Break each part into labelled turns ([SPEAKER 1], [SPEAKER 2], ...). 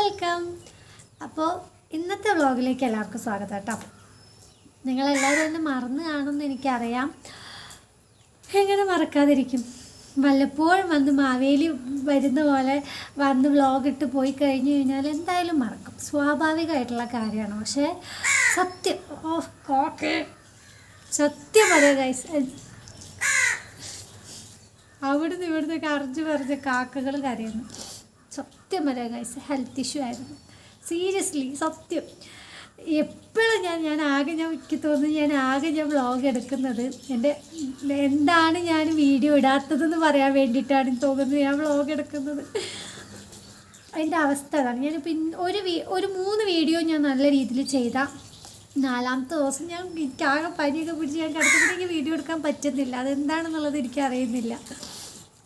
[SPEAKER 1] Welcome. അപ്പോൾ ഇന്നത്തെ വ്ളോഗിലേക്ക് എല്ലാവർക്കും സ്വാഗതം കേട്ടോ. നിങ്ങളെല്ലാവരും എന്നെ മറന്നു കാണുമെന്ന് എനിക്കറിയാം. എങ്ങനെ മറക്കാതിരിക്കും? വല്ലപ്പോഴും വന്ന് മാവേലി വരുന്ന പോലെ വന്ന് വ്ളോഗ് ഇട്ട് പോയി കഴിഞ്ഞു കഴിഞ്ഞാൽ എന്തായാലും മറക്കും. സ്വാഭാവികമായിട്ടുള്ള കാര്യമാണ്. പക്ഷേ സത്യം. Okay. സത്യം പറയാം ഗൈസ് അവിടുന്ന് ഇവിടുന്ന് കറിഞ്ഞ് പറഞ്ഞ കാക്കകൾ കരയുന്നു സത്യം പറയാം ഗൈസ് ഹെൽത്ത് ഇഷ്യൂ ആയിരുന്നു. സീരിയസ്ലി സത്യം. എപ്പോഴും ഞാൻ ഞാൻ ആകെ ഞാൻ എനിക്ക് തോന്നുന്നു ഞാൻ ആകെ ഞാൻ വ്ളോഗ് എടുക്കുന്നത് എന്റെ എന്താണ് ഞാൻ വീഡിയോ ഇടാത്തതെന്ന് പറയാൻ വേണ്ടിയിട്ടാണ് തോന്നുന്നത് ഞാൻ വ്ളോഗ് എടുക്കുന്നത്. അതിന്റെ അവസ്ഥ അതാണ്. ഞാൻ പിന്നെ ഒരു ഒരു മൂന്ന് വീഡിയോ ഞാൻ നല്ല രീതിയിൽ ചെയ്ത. നാലാമത്തെ ദിവസം ഞാൻ എനിക്ക് ആകെ പനിയൊക്കെ പിടിച്ച് ഞാൻ കിടക്കുമ്പോഴേക്ക് വീഡിയോ എടുക്കാൻ പറ്റുന്നില്ല. അതെന്താണെന്നുള്ളത് എനിക്ക് അറിയുന്നില്ല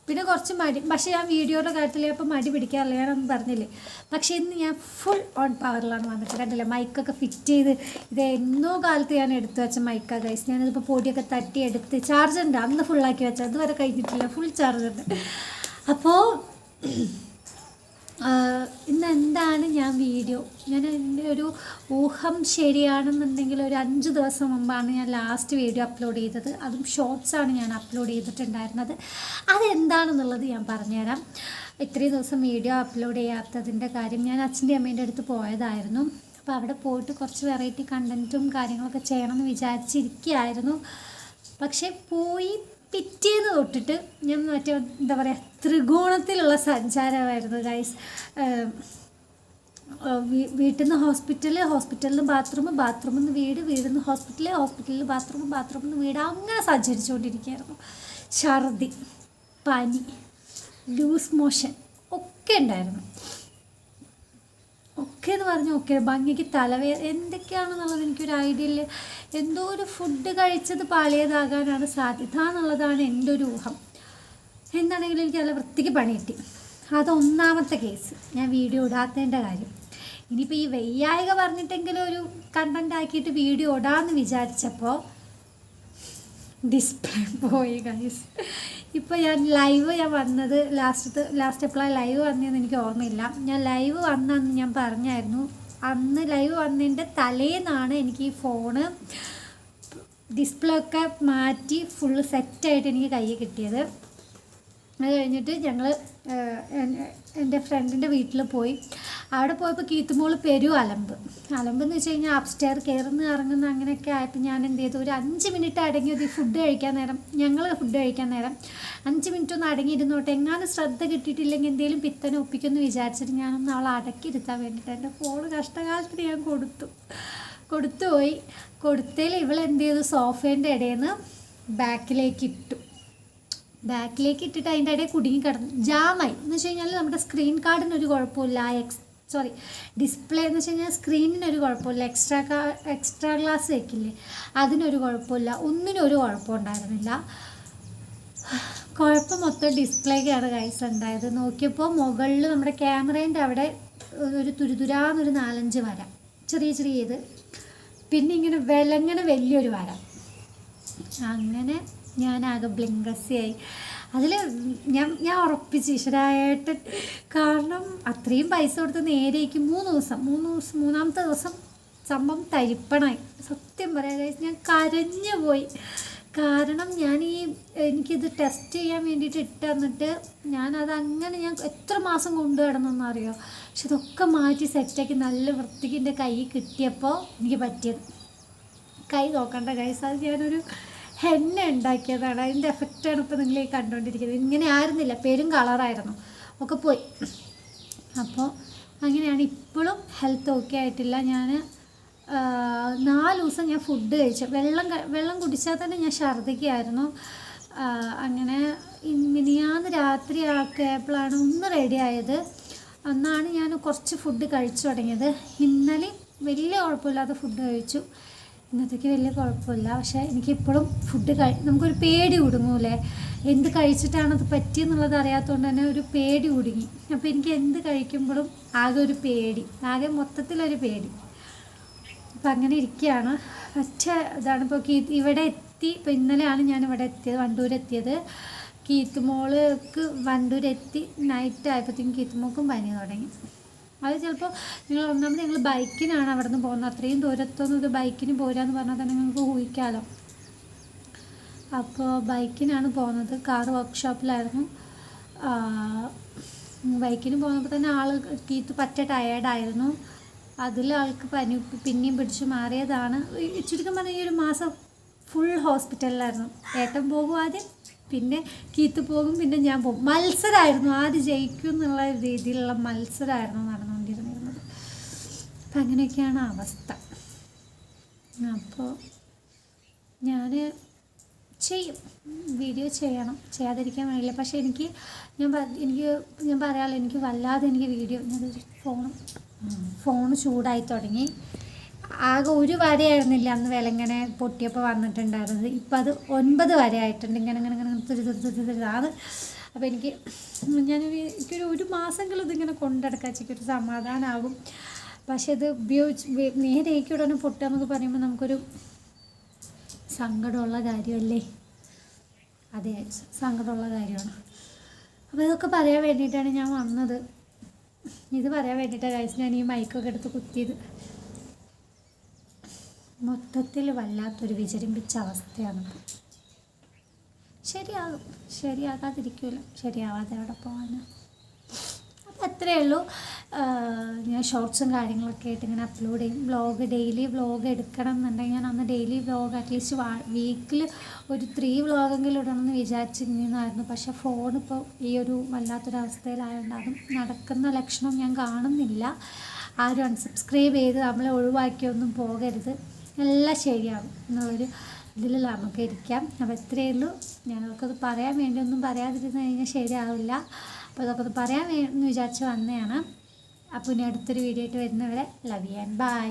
[SPEAKER 1] പിന്നെ കുറച്ച് മടി പക്ഷേ ഞാൻ വീഡിയോയുടെ കാര്യത്തിൽ അപ്പോൾ മടി പിടിക്കാറില്ല ഞാനൊന്നും പറഞ്ഞില്ലേ? പക്ഷേ ഇന്ന് ഞാൻ ഫുൾ ഓൺ പവറിലാണ് വന്നിട്ട് കണ്ടില്ലേ? മൈക്കൊക്കെ ഫിറ്റ് ചെയ്ത് ഇത് എന്നോ കാലത്ത് ഞാൻ എടുത്തു വെച്ച മൈക്കാ ഗൈസ് ഞാനിതിപ്പോൾ പൊടിയൊക്കെ തട്ടി എടുത്ത് ചാർജ് ഉണ്ട് അന്ന് ഫുള്ളാക്കി വെച്ചത് അതുവരെ കഴിഞ്ഞിട്ടില്ല ഫുൾ ചാർജ് ഉണ്ട് അപ്പോൾ ഇന്ന് എന്താണ് ഞാൻ വീഡിയോ? ഞാൻ എന്റെ ഒരു ഊഹം ശരിയാണെന്നുണ്ടെങ്കിൽ ഒരു അഞ്ച് ദിവസം മുമ്പാണ് ഞാൻ ലാസ്റ്റ് വീഡിയോ അപ്ലോഡ് ചെയ്തത്. അതും ഷോർട്സാണ് ഞാൻ അപ്ലോഡ് ചെയ്തിട്ടുണ്ടായിരുന്നത്. അതെന്താണെന്നുള്ളത് ഞാൻ പറഞ്ഞുതരാം. ഇത്രയും ദിവസം വീഡിയോ അപ്ലോഡ് ചെയ്യാത്തതിന്റെ കാര്യം ഞാൻ അച്ഛന്റെ അമ്മേന്റെ അടുത്ത് പോയതായിരുന്നു. അപ്പോൾ അവിടെ പോയിട്ട് കുറച്ച് വെറൈറ്റി കണ്ടന്റും കാര്യങ്ങളൊക്കെ ചെയ്യണമെന്ന് വിചാരിച്ചിരിക്കുകയായിരുന്നു. പക്ഷേ പോയി പിറ്റേന്ന് തൊട്ടിട്ട് ഞാൻ മറ്റേ എന്താ പറയുക ത്രികോണത്തിലുള്ള സഞ്ചാരമായിരുന്നു ഗൈസ് വീട്ടിൽ നിന്ന് ഹോസ്പിറ്റൽ ഹോസ്പിറ്റലിൽ നിന്ന് ബാത്റൂം ബാത്റൂമിൽ നിന്ന് വീട് വീടിൽ നിന്ന് ഹോസ്പിറ്റൽ ഹോസ്പിറ്റലിൽ ബാത്റൂം ബാത്റൂമിൽ നിന്ന് വീട് അങ്ങനെ സഞ്ചരിച്ചുകൊണ്ടിരിക്കുകയായിരുന്നു ഛർദി പനി ലൂസ് മോഷൻ ഒക്കെ ഉണ്ടായിരുന്നു. എന്ന് പറഞ്ഞ് ഒക്കെ ഭംഗിക്ക് തലവേ എന്തൊക്കെയാണെന്നുള്ളത് എനിക്കൊരു ഐഡിയ ഇല്ല. എന്തോ ഒരു ഫുഡ് കഴിച്ചത് പാളിയതാകാനാണ് സാധ്യത എന്നുള്ളതാണ് എന്റെ ഒരു ഊഹം. എന്താണെങ്കിലും എനിക്ക് നല്ല വൃത്തിക്ക് പണി കിട്ടി. അതൊന്നാമത്തെ കേസ് ഞാൻ വീഡിയോ ഇടാത്തതിന്റെ കാര്യം. ഇനിയിപ്പോൾ ഈ വെയ്യായിക പറഞ്ഞിട്ടെങ്കിലും ഒരു കണ്ടന്റ് ആക്കിയിട്ട് വീഡിയോ ഇടാമെന്ന് വിചാരിച്ചപ്പോൾ ഡിസ്പ്ലേ പോയി ഗൈസ് ഇപ്പോൾ ഞാൻ ലൈവ് ഞാൻ വന്നത് ലാസ്റ്റ് ലാസ്റ്റ് എപ്പോഴാണ് ലൈവ് വന്നതെന്ന് എനിക്ക് ഓർമ്മയില്ല. ഞാൻ ലൈവ് വന്നെന്ന് ഞാൻ പറഞ്ഞായിരുന്നു. അന്ന് ലൈവ് വന്നതിന്റെ തലേന്നാണ് എനിക്ക് ഈ ഫോണ് ഡിസ്പ്ലേ ഒക്കെ മാറ്റി ഫുള്ള് സെറ്റായിട്ട് എനിക്ക് കയ്യിൽ കിട്ടിയത്. അത് കഴിഞ്ഞിട്ട് ഞങ്ങൾ എന്റെ ഫ്രണ്ടിന്റെ വീട്ടിൽ പോയി. അവിടെ പോയപ്പോൾ കീത്തുമോൾ പെരു അലമ്പ്. അലമ്പ് എന്ന് വെച്ച് കഴിഞ്ഞാൽ അപ്സ്റ്റെയർ കയറുന്ന ഇറങ്ങുന്ന അങ്ങനെയൊക്കെ ആയപ്പോൾ ഞാൻ എന്ത് ചെയ്തു ഒരു അഞ്ച് മിനിറ്റ് അടങ്ങി ഈ ഫുഡ് കഴിക്കാൻ നേരം ഞങ്ങൾ ഫുഡ് കഴിക്കാൻ നേരം അഞ്ച് മിനിറ്റ് ഒന്ന് അടങ്ങിയിരുന്നോട്ടെ. എങ്ങാനും ശ്രദ്ധ കിട്ടിയിട്ടില്ലെങ്കിൽ എന്തെങ്കിലും പിത്തനെ ഒപ്പിക്കുമെന്ന് വിചാരിച്ചിട്ട് ഞാനൊന്ന് അവളെ അടക്കിയിരുത്താൻ വേണ്ടിയിട്ട് എന്റെ ഫോൺ കഷ്ടകാലത്തിന് ഞാൻ കൊടുത്തു. കൊടുത്തു പോയി കൊടുത്തതിൽ ഇവൾ ചെയ്തു സോഫേന്റെ ഇടയിൽ നിന്ന് ബാക്കിലേക്ക് ഇട്ടു. ബാക്കിലേക്ക് ഇട്ടിട്ട് അതിന്റെ ഇടയിൽ കുടുങ്ങി കിടന്നു ജാമായി. എന്ന് വെച്ച് കഴിഞ്ഞാൽ നമ്മുടെ സ്ക്രീൻ കാർഡിന് ഒരു കുഴപ്പമില്ല. എക്സ് സോറി ഡിസ്പ്ലേ എന്ന് വെച്ച് കഴിഞ്ഞാൽ സ്ക്രീനിന് ഒരു കുഴപ്പമില്ല. എക്സ്ട്രാ എക്സ്ട്രാ ഗ്ലാസ് വെക്കില്ലേ? അതിനൊരു കുഴപ്പമില്ല. ഒന്നിനും ഒരു കുഴപ്പമുണ്ടായിരുന്നില്ല കുഴപ്പം മൊത്തം ഡിസ്പ്ലേക്കാണ് കൈസ് ഉണ്ടായത്. നോക്കിയപ്പോൾ മുകളിൽ നമ്മുടെ ക്യാമറേന്റെ അവിടെ ഒരു തുരുതുരാന്നൊരു നാലഞ്ച് വര. ചെറിയ ചെറിയ ഇത്. പിന്നെ ഇങ്ങനെ വിലങ്ങനെ വലിയൊരു വര. അങ്ങനെ ഞാനാകെ ബ്ലിങ്കസിയായി. അതിൽ ഞാൻ ഞാൻ ഉറപ്പിച്ച് ഈശ്വരായിട്ട് കാരണം അത്രയും പൈസ കൊടുത്ത് നേരേക്ക് മൂന്ന് ദിവസം മൂന്ന് ദിവസം മൂന്നാമത്തെ ദിവസം സംഭവം തരിപ്പണായി. സത്യം പറയാതെ ഞാൻ കരഞ്ഞു പോയി. കാരണം ഞാൻ ഈ എനിക്കിത് ടെസ്റ്റ് ചെയ്യാൻ വേണ്ടിയിട്ട് ഇട്ട് തന്നിട്ട് ഞാനത് അങ്ങനെ ഞാൻ എത്ര മാസം കൊണ്ടു കിടന്നെന്ന് പക്ഷെ ഇതൊക്കെ മാറ്റി സെറ്റാക്കി നല്ല വൃത്തിക്ക് എന്റെ കൈ കിട്ടിയപ്പോൾ എനിക്ക് പറ്റിയത്. കൈ നോക്കണ്ട കൈ സാധിക്കാനൊരു ഹെന്ന ഉണ്ടാക്കിയതാണ്. അതിന്റെ എഫക്റ്റാണ് ഇപ്പോൾ നിങ്ങൾ ഈ കണ്ടുകൊണ്ടിരിക്കുന്നത് ഇങ്ങനെ ആയിരുന്നില്ല. പേരും കളറായിരുന്നു ഒക്കെ പോയി. അപ്പോൾ അങ്ങനെയാണ്. ഇപ്പോഴും ഹെൽത്ത് ഓക്കെ ആയിട്ടില്ല. ഞാൻ നാല് ദിവസം ഞാൻ ഫുഡ് കഴിച്ചു. വെള്ളം വെള്ളം കുടിച്ചാൽ തന്നെ ഞാൻ ഛർദ്ദിക്കുകയായിരുന്നു അങ്ങനെ മിനിയാന്ന് രാത്രി ആക്കിയപ്പോഴാണ് ഒന്ന് റെഡി ആയത്. അന്നാണ് ഞാൻ കുറച്ച് ഫുഡ് കഴിച്ചു തുടങ്ങിയത്. ഇന്നലെ വലിയ കുഴപ്പമില്ലാത്ത ഫുഡ് കഴിച്ചു. ഇന്നത്തേക്ക് വലിയ കുഴപ്പമില്ല. പക്ഷേ എനിക്കിപ്പോഴും ഫുഡ് കഴി നമുക്കൊരു പേടി കുടുങ്ങൂലേ എന്ത് കഴിച്ചിട്ടാണ് അത് പറ്റിയെന്നുള്ളത് അറിയാത്തതുകൊണ്ട് തന്നെ ഒരു പേടി കുടുങ്ങി. അപ്പോൾ എനിക്ക് എന്ത് കഴിക്കുമ്പോഴും ആകെ ഒരു പേടി. ആകെ മൊത്തത്തിലൊരു പേടി. അപ്പം അങ്ങനെ ഇരിക്കുകയാണ് ഒറ്റ ഇതാണ് ഇപ്പോൾ ഇവിടെ എത്തി. ഇപ്പോൾ ഇന്നലെയാണ് ഞാൻ ഇവിടെ എത്തിയത് വണ്ടൂരെത്തിയത്. കീത്ത് മോൾക്ക് വണ്ടൂരെത്തി. നൈറ്റ് ആയപ്പോഴത്തേക്കും കീത്ത് മോൾക്കും പനി തുടങ്ങി. അത് ചിലപ്പോൾ നിങ്ങൾ ഒന്നാമത് നിങ്ങൾ ബൈക്കിനാണ് അവിടെ നിന്ന് പോകുന്നത്. അത്രയും ദൂരത്തൊന്നും ഇത് ബൈക്കിന് പോരാന്ന് പറഞ്ഞാൽ തന്നെ നിങ്ങൾക്ക് ഊഹിക്കാമല്ലോ അപ്പോൾ ബൈക്കിനാണ് പോകുന്നത്. കാർ വർക്ക്ഷോപ്പിലായിരുന്നു. ബൈക്കിന് പോകുന്നപ്പോൾ തന്നെ ആൾ കീത്ത് പറ്റ ടയേർഡായിരുന്നു അതിൽ ആൾക്ക് പനി പിന്നെയും പിടിച്ച് മാറിയതാണ്. ചുരുക്കം പറഞ്ഞാൽ ഈ ഒരു മാസം ഫുൾ ഹോസ്പിറ്റലിലായിരുന്നു ഏട്ടൻ പോകും ആദ്യം പിന്നെ കീത്ത് പോകും പിന്നെ ഞാൻ പോകും. മത്സരമായിരുന്നു ആര് ജയിക്കും എന്നുള്ള രീതിയിലുള്ള മത്സരമായിരുന്നു നടന്നുകൊണ്ടിരുന്നിരുന്നത് അപ്പം അങ്ങനെയൊക്കെയാണ് അവസ്ഥ. അപ്പോൾ ഞാൻ ചെയ്യും. വീഡിയോ ചെയ്യണം. ചെയ്യാതിരിക്കാൻ വേണ്ടില്ല പക്ഷേ എനിക്ക് ഞാൻ എനിക്ക് ഞാൻ പറയാമല്ലോ എനിക്ക് വല്ലാതെ എനിക്ക് വീഡിയോ ഞാൻ ഫോൺ ഫോൺ ചൂടായി തുടങ്ങി. ആകെ ഒരു വരയായിരുന്നില്ല അന്ന് വില ഇങ്ങനെ പൊട്ടിയപ്പോൾ വന്നിട്ടുണ്ടായിരുന്നത്. ഇപ്പം അത് ഒൻപത് വര ആയിട്ടുണ്ട്. ഇങ്ങനെ ഇങ്ങനെ ഇങ്ങനെ തുരി തുരി തുരി അത് അപ്പോൾ എനിക്ക് ഞാനൊരു എനിക്കൊരു ഒരു മാസമെങ്കിലും ഇതിങ്ങനെ കൊണ്ടെടുക്കാൻ ഒരു സമാധാനമാകും പക്ഷെ ഇത് ഉപയോഗിച്ച് നേരെ നേരേക്ക് ഉടനെ പൊട്ടുക പറയുമ്പോൾ നമുക്കൊരു സങ്കടമുള്ള കാര്യമല്ലേ? അതെ സങ്കടമുള്ള കാര്യമാണ്. അപ്പോൾ ഇതൊക്കെ പറയാൻ വേണ്ടിയിട്ടാണ് ഞാൻ വന്നത്. ഇത് പറയാൻ വേണ്ടിയിട്ടാണ് കഴിച്ച് ഞാൻ ഈ മൈക്കൊക്കെ എടുത്ത് കുത്തിയത്. മൊത്തത്തിൽ വല്ലാത്തൊരു വിചരിമ്പിച്ച അവസ്ഥയാണ് ശരിയാകും ശരിയാകാതിരിക്കില്ല ശരിയാവാതെ അവിടെ പോകാൻ അപ്പോൾ അത്രയേ ഉള്ളൂ. ഞാൻ ഷോർട്സും കാര്യങ്ങളൊക്കെ ആയിട്ട് ഇങ്ങനെ അപ്ലോഡ് ചെയ്യും. വ്ളോഗ് ഡെയിലി വ്ളോഗ് എടുക്കണം എന്നുണ്ടെങ്കിൽ ഞാൻ അന്ന് ഡെയിലി വ്ളോഗ് അറ്റ്ലീസ്റ്റ് വാ വീക്കിൽ ഒരു ത്രീ വ്ളോഗെങ്കിലും ഇടണമെന്ന് വിചാരിച്ചിരുന്നായിരുന്നു പക്ഷെ ഫോൺ ഇപ്പോൾ ഈ ഒരു വല്ലാത്തൊരവസ്ഥയിലായതുകൊണ്ട് അതും നടക്കുന്ന ലക്ഷണം ഞാൻ കാണുന്നില്ല. ആരും അൺസബ്സ്ക്രൈബ് ചെയ്ത് നമ്മളെ ഒഴിവാക്കിയൊന്നും പോകരുത്. എല്ലാം ശരിയാകും എന്നുള്ളൊരു ഇതിൽ നമുക്ക് ഇരിക്കാം. അപ്പോൾ ഇത്രയേ ഉള്ളൂ. ഞങ്ങൾക്കത് പറയാൻ വേണ്ടി ഒന്നും പറയാതിരുന്ന് കഴിഞ്ഞാൽ ശരിയാവില്ല. അപ്പോൾ അതൊക്കെ ഒന്ന് പറയാൻ വേണമെന്ന് വിചാരിച്ച് വന്നതാണ്. അപ്പോൾ ഇനി അടുത്തൊരു വീഡിയോ ആയിട്ട് വരുന്നവരെ ലവ് ആൻഡ് ബൈ